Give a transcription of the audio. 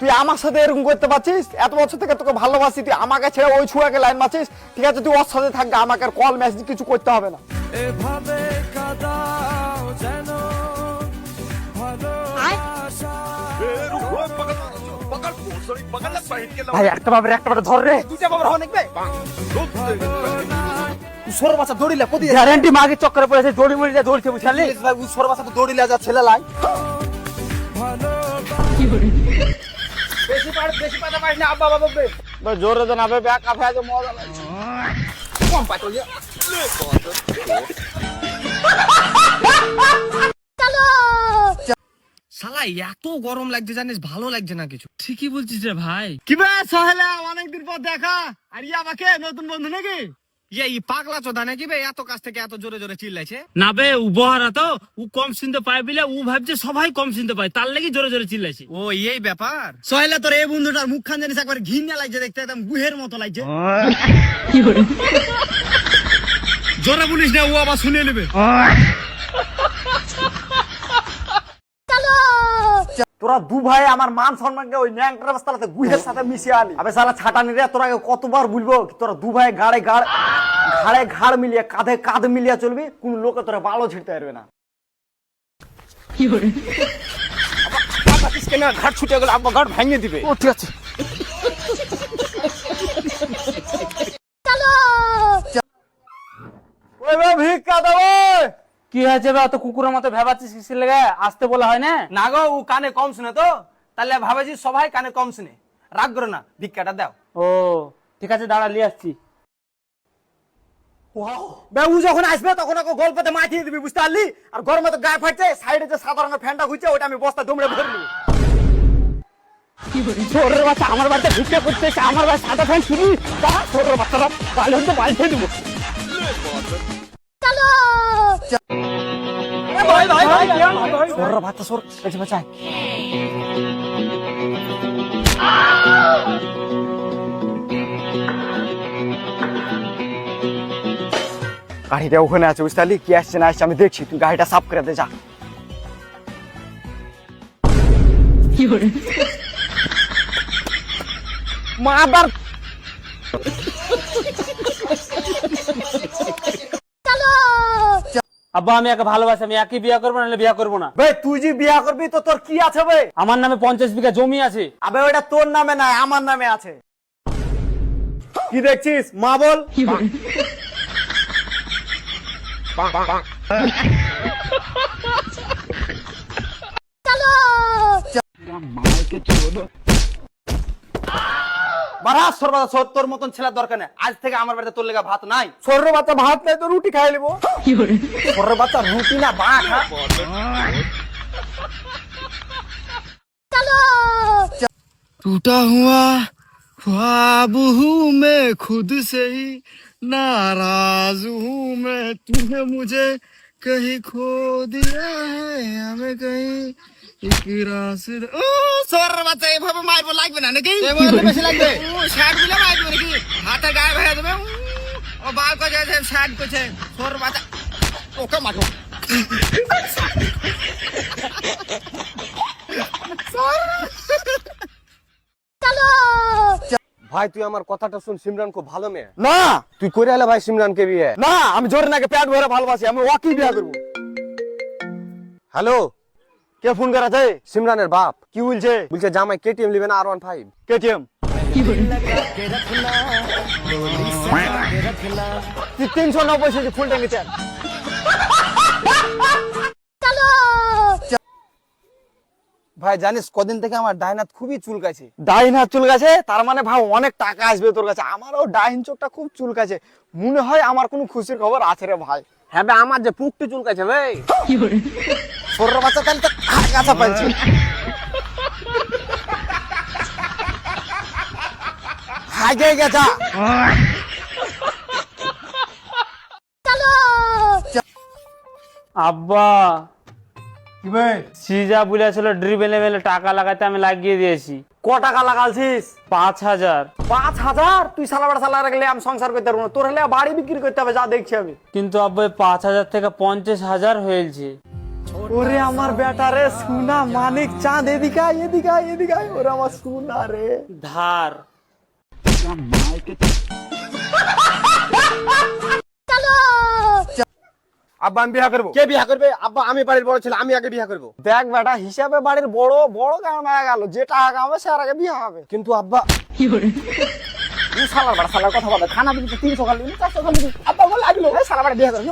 তুই আমার সাথে এরকম করতে পারছিস? এত বছর থেকে তোকে ভালোবাসি তুই আমাকে ছেড়ে ওই ছুয়াকে লাইন মারছিস। ঠিক আছে তুই ওর সাথে থাকবে আমাকে আর কল মেসেজ কিছু করতে হবে না। এভাবে কাদাও যেন ভাই একটা বাবার একটা ধর রে। দুইটা বাবার দৌড়িলে গ্যারান্টি মাগে চক্করে পড়েছে দড়ি মরি যা দৌড়ছে বুঝলি ভাই সর তো দৌড়িলে যা ছেলে লাই। পার বেশি পাতা পারিস না আব্বা বাবা বকবে। জোরে তো না বে ব্যাক কাফে আছে মজা লাগছে। কম পাই তো শালা এত গরম লাগছে জানিস ভালো লাগছে না কিছু। ঠিকই বলছিস রে ভাই। কি বে সহেলা অনেকদিন পর দেখা। আর ইয়া আমাকে নতুন বন্ধু নাকি? ইয়ে এই পাগলা চোদা নাকি বে? এত কাছ থেকে এত জোরে জোরে চিল্লাইছে। না বে উ তো উ কম শুনতে পায় বলে ও ভাবছে সবাই কম শুনতে পায় তার লাগি জোরে জোরে চিল্লাইছে। ও এই ব্যাপার? সহেলা তোর এই বন্ধুটার মুখখান জানিস একবার ঘিন্না লাগছে দেখতে একদম গুহের মতো লাগছে। জোরে বলিস না ও আবার শুনে নেবে। তোরা দু ভাই আমার মান সম্মানকে ওই ন্যাংটার রাস্তাতে গুহের সাথে মিশিয়ে আলি আবে সালা ছাটা রে তোরা কতবার বলব তোরা দু ভাই গাড়ে গাড় ঘাড়ে ঘাড় মিলিয়ে কাঁধে কাঁধ মিলিয়ে চলবি কোন লোকে তোরা বালো ছিড়তে পারবে না। ঘাট ছুটে গেলে আব্বা ঘাট ভেঙে দিবে। ও ঠিক আছে ওই বে ভিক্ষা দেবো কি হয়েছে বে? অত কুকুরের মতো ভেবাচ্ছিস কিসের লেগে? আসতে বলা হয় না? না গো ও কানে কম শুনে তো। তাহলে ভাবে যে সবাই কানে কম শুনে। রাগ করো না ভিক্ষাটা দাও। ও ঠিক আছে দাঁড়া নিয়ে আসছি। বে ও যখন আসবে তখন ওকে গল্পতে মাঠিয়ে দিবি বুঝতে পারলি? আর গরমে তো গায়ে ফাটছে সাইডে যে সাদা রঙের ফ্যানটা ঘুরছে ওটা আমি বস্তা দুমড়ে বাচ্চা আমার বাড়িতে ভিক্ষা করতে এসে আমার বাড়ি সাদা ফ্যান শুনি ছোটের বাচ্চারা বালি হতে পাল্টে দেবো। ভাই ভাই ভাই সর বাচ্চা সর। বাচ্চা। গাড়িটা ওখানে আছে বুঝতে পারলি? কি আসছে না আসছে আমি দেখছি। তুই গাড়িটা সাফ করে দে যা। মাদার আব্বা আমি একে ভালোবাসি আমি একই বিয়ে করব নাহলে বিয়ে করব না। বে তুই যে বিয়া করবি তো তোর কি আছে বে আমার নামে পঞ্চাশ বিঘা জমি আছে। আবে ওটা তোর নামে নাই আমার নামে আছে। কি দেখছিস? মা বল। বারা সর্বদা সর তোর মতন ছেলের দরকার নেই আজ থেকে আমার বাড়িতে তোর লেগা ভাত নাই ছোট বাচ্চা ভাত নাই তো রুটি খাই নেবো ছোট বাচ্চা রুটি না ভাত হ্যাঁ? टूटा हुआ ख्वाब हूँ मैं खुद से ही नाराज हूँ मैं तूने मुझे कहीं खो दिया है हमें कहीं ভাই তুই আমার কথাটা শুন সিমরান খুব ভালো মেয়ে। না। তুই করে আলে ভাই সিমরান কে বিয়ে। না আমি জোরে নাকি প্যাট ভরে ভালোবাসি আমি ওয়াকি বিয়ে করব। হ্যালো? কে ফোন করেছে? সিমরানের বাপ। কি বলছে? বলছে জামাই কেটিএম নিবে না আর ওয়ান ফাইভ কেটিএম তিনশো নব্বই সেজি ফুল ট্যাঙ্কি তেল ভাই জানিস কদিন থেকে আমার ডাইনাত খুবই চুলকাছে ডাইন হাত চুল গেছে তার মানে ভাই অনেক টাকা আসবে তোর কাছে। আমারও ডাইন চোখটা খুব চুলকাছে মনে হয় আমার কোনো খুশির খবর আছে রে ভাই। হ্যাঁ বে, আমার যে পুকটি চুলকাছে ভাই। ছোট বাচ্চা তাহলে তো কাছা পাইছে হাগে গেছা আব্বা কি ভাই? সিজা বলেছিল ড্রিপ এলে মেলে টাকা লাগাতে আমি লাগিয়ে দিয়েছি। ক টাকা লাগালছিস? পাঁচ হাজার। পাঁচ হাজার? তুই সালা বাড়া সালা রাখলে আমি সংসার করতে পারব না। তোর হলে বাড়ি বিক্রি করতে হবে যা দেখছি আমি। কিন্তু আব্বা পাঁচ হাজার থেকে পঞ্চাশ হাজার হয়েছে। ওরে আমার বেটা রে সোনা মানিক চাঁদ এদিকে আয়, এদিকে আয়, এদিকে আয়। ওরে আমার সোনা রে। ধার। আব্বা আমি বিয়া করব। কে বিয়া করবে? আব্বা আমি বাড়ির বড় ছেলে আমি আগে বিয়া করব। দেখ বেটা হিসাবে বাড়ির বড় বড় কাম হয়ে গেল? যে টাকা কামাবে সে আর আগে বিয়ে হবে। কিন্তু আব্বা তুই সালার বাড়া সালার কথা বলে খানা দিবি তিনশো খালি চারশো খালি। আব্বা বলে লাগল এই সালা বাড়া বিয়ে করে